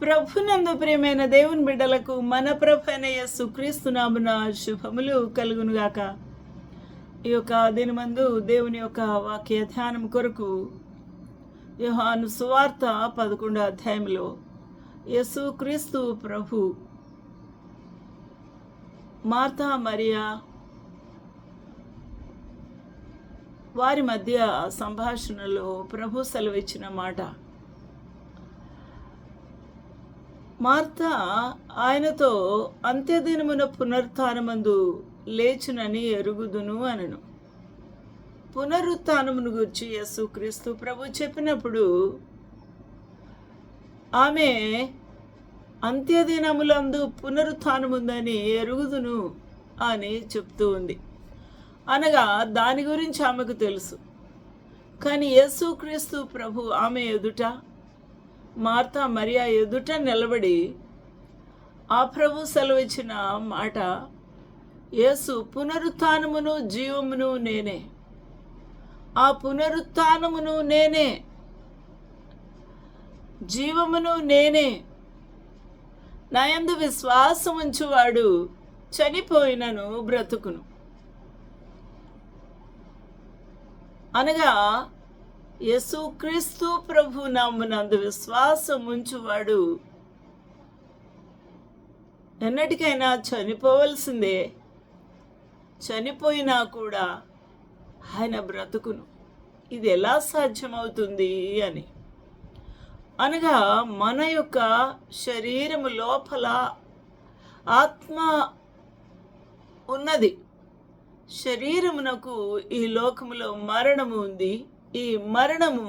ప్రభునందు ప్రియమైన దేవుని బిడ్డలకు మన ప్రభు అయిన యేసు శుభములు కలుగునుగాక. ఈ యొక్క దినమందు దేవుని యొక్క వాక్య ధ్యానం కొరకు యోహాను సువార్త పదకొండో అధ్యాయంలో యేసు క్రీస్తు ప్రభు మార్తా మరియా వారి మధ్య సంభాషణలో ప్రభు సెలవిచ్చిన మాట. మార్త ఆయనతో అంత్యదినమున పునరుత్నమందు లేచునని ఎరుగుదును అనను. పునరుత్నమును గురించి యేసు క్రీస్తు ప్రభు చెప్పినప్పుడు ఆమె అంత్యదినములందు పునరుత్నముందని ఎరుగుదును అని చెప్తూ ఉంది. అనగా దాని గురించి ఆమెకు తెలుసు. కానీ యేసుక్రీస్తు ప్రభు ఆమె ఎదుట మార్తా మరియా ఎదుట నిలబడి ఆ ప్రభు సెలవిచ్చిన మాట యేసు పునరుత్నమును జీవమును నేనే. ఆ పునరుత్నమును నేనే. జీవమును నేనే. నాయందు విశ్వాసం ఉంచువాడు చనిపోయినను బ్రతుకును. అనగా యేసుక్రీస్తు ప్రభు నామునందు విశ్వాసం ఉంచువాడు ఎన్నటికైనా చనిపోవలసిందే. చనిపోయినా కూడా ఆయన బ్రతుకును. ఇది ఎలా సాధ్యమవుతుంది అని. అనగా మన యొక్క శరీరము లోపల ఆత్మ ఉన్నది. శరీరమునకు ఈ లోకములో మరణము ఉంది. ఈ మరణము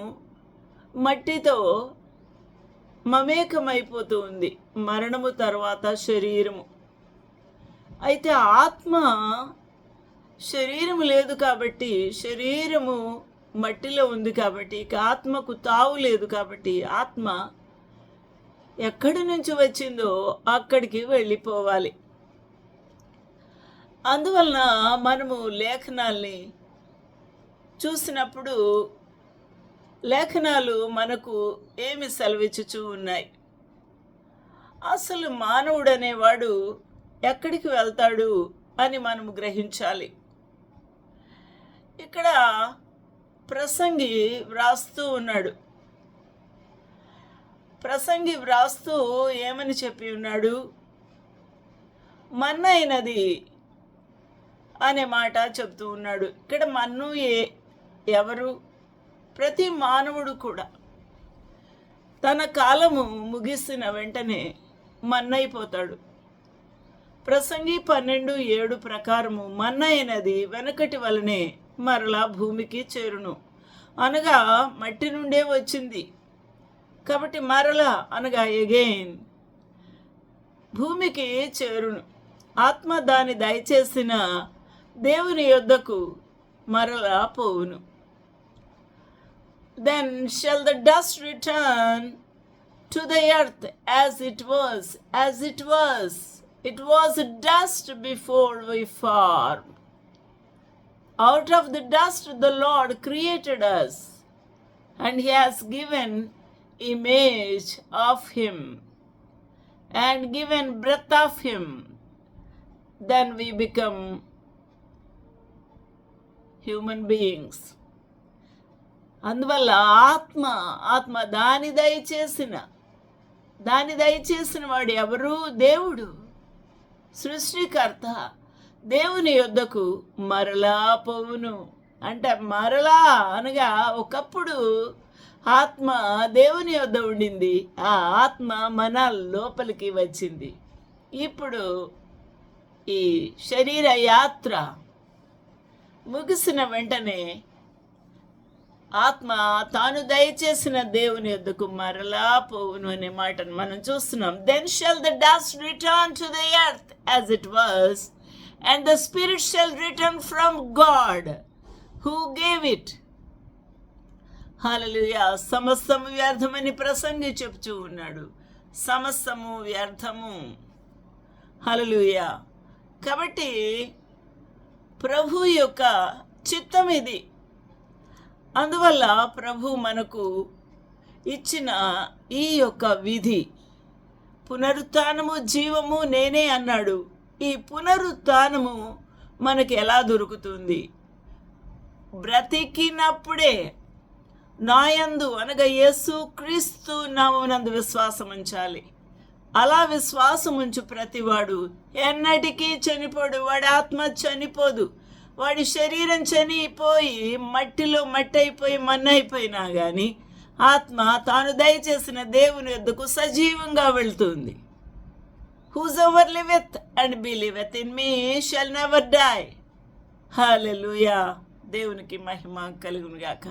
మట్టితో మమేకమైపోతూ ఉంది. మరణము తర్వాత శరీరము. అయితే ఆత్మ శరీరము లేదు కాబట్టి శరీరము మట్టిలో ఉంది కాబట్టి ఇక ఆత్మకు తావు లేదు కాబట్టి ఆత్మ ఎక్కడి నుంచి వచ్చిందో అక్కడికి వెళ్ళిపోవాలి. అందువలన మనము లేఖనాల్ని చూసినప్పుడు లేఖనాలు మనకు ఏమి సెలవిచ్చుచూ ఉన్నాయి? అసలు మానవుడు అనేవాడు ఎక్కడికి వెళ్తాడు అని మనము గ్రహించాలి. ఇక్కడ ప్రసంగి వ్రాస్తూ ఉన్నాడు. ప్రసంగి వ్రాస్తూ ఏమని చెప్పి ఉన్నాడు? మన్నైనది అనే మాట చెప్తూ ఉన్నాడు. ఇక్కడ మన్ను ఏ ఎవరు? ప్రతి మానవుడు కూడా తన కాలము ముగిసిన వెంటనే మన్నైపోతాడు. ప్రసంగి పన్నెండు ఏడు ప్రకారము మన్నైనది వెనకటి వలనే మరలా భూమికి చేరును. అనగా మట్టి నుండే వచ్చింది. కాబట్టి మరలా అనగా ఎగైన్ భూమికి చేరును. ఆత్మ దాని దయచేసిన దేవుని యొద్దకు మరలా పోవును. Then shall the dust return to the earth as it was, as it was. It was dust before we formed. Out of the dust the Lord created us, and He has given image of Him, and given breath of Him. Then we become human beings. అందువల్ల ఆత్మ ఆత్మ దాని దయచేసిన దాని దయచేసిన వాడు ఎవరు? దేవుడు. సృష్టికర్త. దేవుని యొద్దకు మరలా పోవును. అంటే మరలా అనగా ఒకప్పుడు ఆత్మ దేవుని యొద్ద ఉండింది. ఆ ఆత్మ మన లోపలికి వచ్చింది. ఇప్పుడు ఈ శరీర యాత్ర ముగిసిన వెంటనే ఆత్మ తాను దయచేసిన దేవుని యొద్దకు మరలా పోవును అనే మాటను మనం చూస్తున్నాం. Then shall the dust return to the earth as it was and the spirit shall return from God who gave it hallelujah సమస్తము వ్యర్థమని ప్రసంగి చెప్తూ ఉన్నాడు. సమస్తము వ్యర్థము. హలలుయ కాబట్టి ప్రభు యొక్క చిత్తం ఇది అందువల్ల ప్రభు మనకు ఇచ్చిన ఈ యొక్క విధి పునరుత్నము జీవము నేనే అన్నాడు. ఈ పునరుత్నము మనకి ఎలా దొరుకుతుంది? బ్రతికినప్పుడే నాయందు అనగా యేసు క్రీస్తు నామనందు విశ్వాసం ఉంచాలి. అలా విశ్వాసం ఉంచు ప్రతివాడు ఎన్నటికీ చనిపోడు వాడి ఆత్మ చనిపోదు. వాడి శరీరం చనిపోయి మట్టిలో మట్టి అయిపోయి మన్నైపోయినా కానీ ఆత్మ తాను దయచేసిన దేవుని వద్దకు సజీవంగా వెళ్తుంది. Whosoever liveth and believeth in me shall never die hallelujah దేవునికి మహిమ కలుగునుగాక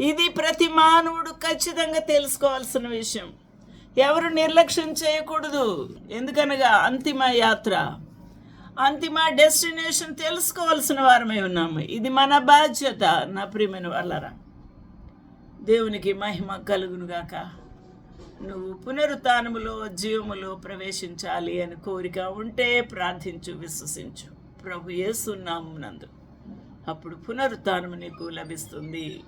ఇది ప్రతి మానవుడు ఖచ్చితంగా తెలుసుకోవాల్సిన విషయం. ఎవరు నిర్లక్ష్యం చేయకూడదు. ఎందుకనగా అంతిమ యాత్ర. అంతిమ డెస్టినేషన్ తెలుసుకోవాల్సిన వారమే ఉన్నాము. ఇది మన బాధ్యత నా ప్రియమైన వాళ్ళరా. దేవునికి మహిమ కలుగును గాక నువ్వు పునరుత్నములో జీవములో ప్రవేశించాలి అని కోరిక ఉంటే ప్రార్థించు విశ్వసించు. ప్రభు ఏసున్నాము నందు అప్పుడు పునరుత్నము నీకు లభిస్తుంది.